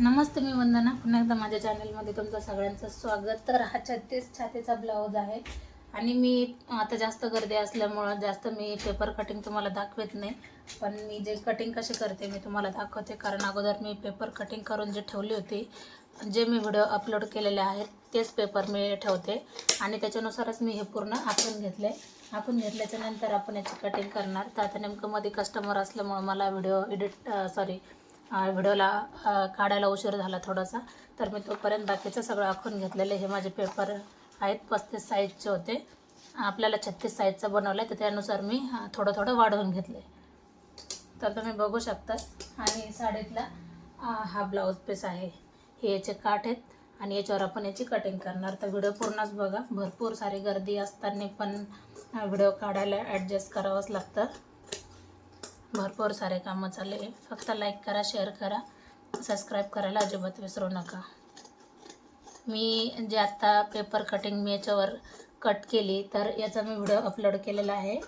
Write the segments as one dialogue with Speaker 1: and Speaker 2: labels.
Speaker 1: नमस्ते मी वंदना. पुन्हा एकदा माझ्या चॅनलमध्ये तुमचं सगळ्यांचं स्वागत. तर हा छत्तीस छातीचा ब्लाऊज आहे आणि मी आता जास्त गर्दी असल्यामुळं जास्त मी पेपर कटिंग तुम्हाला दाखवत नाही. पण मी जे कटिंग कशी करते मी तुम्हाला दाखवते. कारण अगोदर मी पेपर कटिंग करून जे ठेवली होती जे मी व्हिडिओ अपलोड केलेले आहेत तेच पेपर मी ठेवते. आणि त्याच्यानुसारच मी हे पूर्ण आखून घेतले. आखून घेतल्याच्या नंतर आपण याची कटिंग करणार. तर आता नेमकं मध्ये कस्टमर असल्यामुळं मला व्हिडिओ एडिट सॉरी व्हिडिओला काढायला उशीर झाला थोडासा. तर मी तोपर्यंत बाकीचं सगळं आखून घेतलेले हे माझे पेपर आहेत पस्तीस साईजचे होते. आपल्याला छत्तीस साईजचं बनवलं आहे तर त्यानुसार मी थोडं थोडं वाढवून घेतले तर तुम्ही बघू शकता आणि साडीतला हा ब्लाऊज पीस आहे. हे याचे काठ आहेत आणि याच्यावर आपण याची कटिंग करणार. तर व्हिडिओ पूर्णच बघा. भरपूर सारी गर्दी असताना पण व्हिडिओ काढायला ॲडजस्ट करावंच लागतं. भरपूर सारे कामं चालले आहे. फक्त लाईक करा शेअर करा. सबस्क्राईब करायला अजिबात विसरू नका. मी जे आत्ता पेपर कटिंग मी याच्यावर कट केली तर याचा मी व्हिडिओ अपलोड केलेला आहे.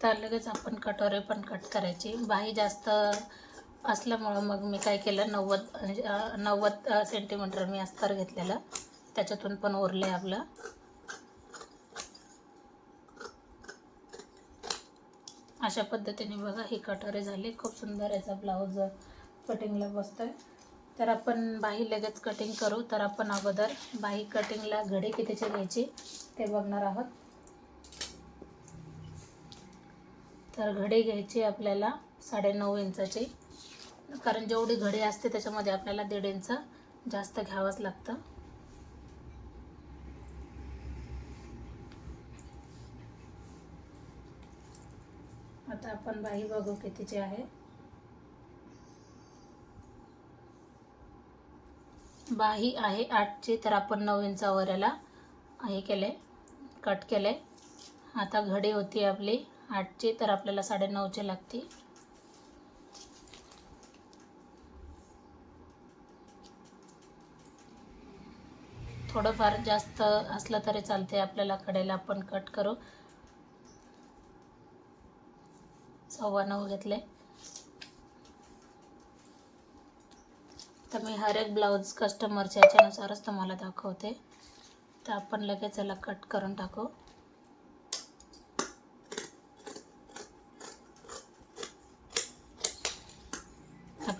Speaker 1: तर लगेच आपण कटोरे पण कट करायची. बाही जास्त असल्यामुळं मग मी काय केलं नव्वद म्हणजे, नव्वद सेंटीमीटर मी अस्तर घेतलेलं. त्याच्यातून पण उरले आपलं. अशा पद्धतीने बघा ही कटोरे झाली. खूप सुंदर याचा ब्लाऊज कटिंगला बसतोय. तर आपण बाही लगेच कटिंग करू. तर आपण अगोदर बाही कटिंगला घडी कितीची घ्यायची ते बघणार आहोत. तर घडी घ्यायची आपल्याला साडेनऊ इंचाची. कारण जेवढी घडी असते त्याच्यामध्ये आपल्याला दीड इंच जास्त घ्यावंच लागतं. आता आपण बाही बघू कितीचे आहे. बाही आहे आठची तर आपण नऊ इंचावर याला हे केले कट केले. आता घडी होती आपली आठचे तर आपल्याला साडेनऊचे लागतील. थोडंफार जास्त असलं तरी चालते आपल्याला कडेला आपण कट करू. सव्वा नऊ घेतले. तर मी हर एक ब्लाऊज कस्टमरच्या याच्यानुसारच तुम्हाला दाखवते. तर आपण लगेच याला कट करून टाकू.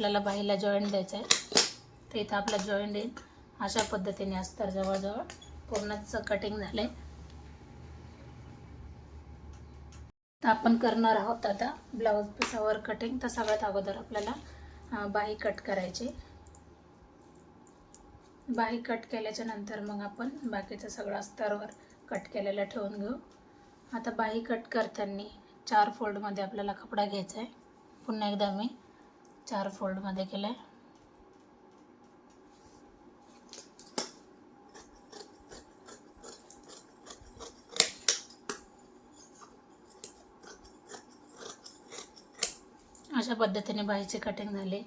Speaker 1: आपल्याला बाईला जॉईंट द्यायचं आहे. तर इथं आपला जॉईंट येईल अशा पद्धतीने अस्तर जवळजवळ पूर्णच कटिंग झाले तर आपण करणार आहोत आता ब्लाऊज पिसावर कटिंग तर सगळ्यात अगोदर आपल्याला बाही कट करायची. बाही कट केल्याच्यानंतर मग आपण बाकीचं सगळं अस्तरवर कट केलेलं ठेवून घेऊ. आता बाही कट करताना चार फोल्डमध्ये आपल्याला कपडा घ्यायचा आहे. पुन्हा एकदा मी चार फोल्डमध्ये केलं आहे अशा पद्धतीने बाईची कटिंग झाली.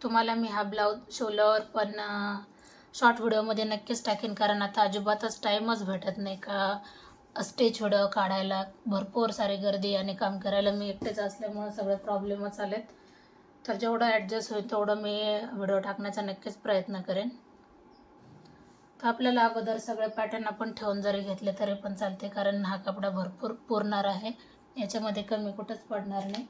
Speaker 1: तुम्हाला मी हा ब्लाऊज शिवल्यावर पण शॉर्ट व्हिडिओमध्ये नक्कीच टाकेन कारण आता अजिबातच टाईमच भेटत नाही का? स्टेज व्हिडिओ काढायला. भरपूर सारी गर्दी आणि काम करायला मी एकटेच असल्यामुळं सगळे प्रॉब्लेमच आलेत. तर जेवढं ॲडजस्ट होईल तेवढं मी व्हिडिओ टाकण्याचा नक्कीच प्रयत्न करेन. तर आपल्याला अगोदर सगळे पॅटर्न आपण ठेवून जरी घेतले तरी पण चालते कारण हा कपडा भरपूर पुरणार आहे. याच्यामध्ये कमी कुठंच पडणार नाही.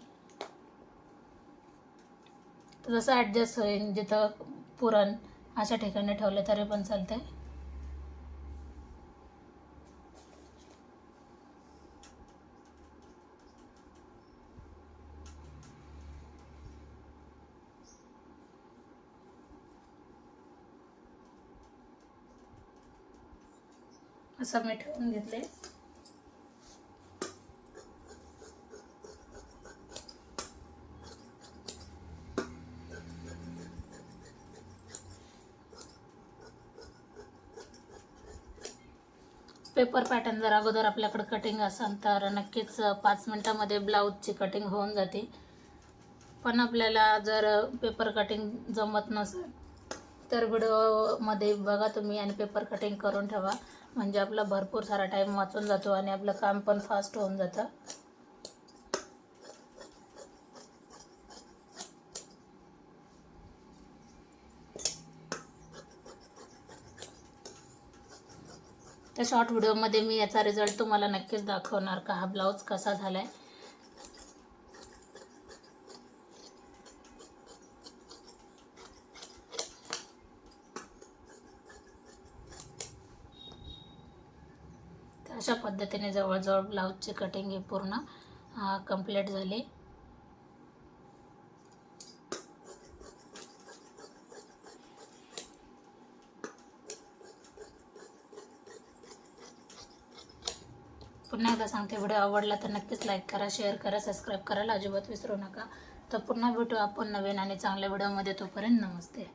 Speaker 1: तर जसं ॲडजस्ट होईल जिथं पुरण अशा ठिकाणी ठेवले तरी पण चालते. असं मी ठेवून घेतले. पेपर पॅटर्न जर अगोदर आपल्याकडे कटिंग असेल तर नक्कीच पाच मिनटामध्ये ब्लाऊजची कटिंग होऊन जाते. पण आपल्याला जर पेपर कटिंग जमत नसेल तर व्हिडिओमध्ये बघा तुम्ही आणि पेपर कटिंग करून ठेवा. म्हणजे आपला भरपूर सारा टाईम वाचून जातो आणि आपलं काम पण फास्ट होऊन जातं. त्या शॉर्ट व्हिडिओमध्ये मी याचा रिझल्ट तुम्हाला नक्कीच दाखवणार का? हा ब्लाऊज कसा झाला आहे तर अशा पद्धतीने जवळजवळ ब्लाऊजची कटिंग ही पूर्ण कंप्लीट झाली. पुन्हा एकदा सांगते व्हिडिओ आवडला तर नक्कीच लाईक करा शेअर करा सबस्क्राईब करायला अजिबात विसरू नका. तर पुन्हा भेटू आपण नवीन आणि चांगल्या व्हिडिओमध्ये तोपर्यंत नमस्ते.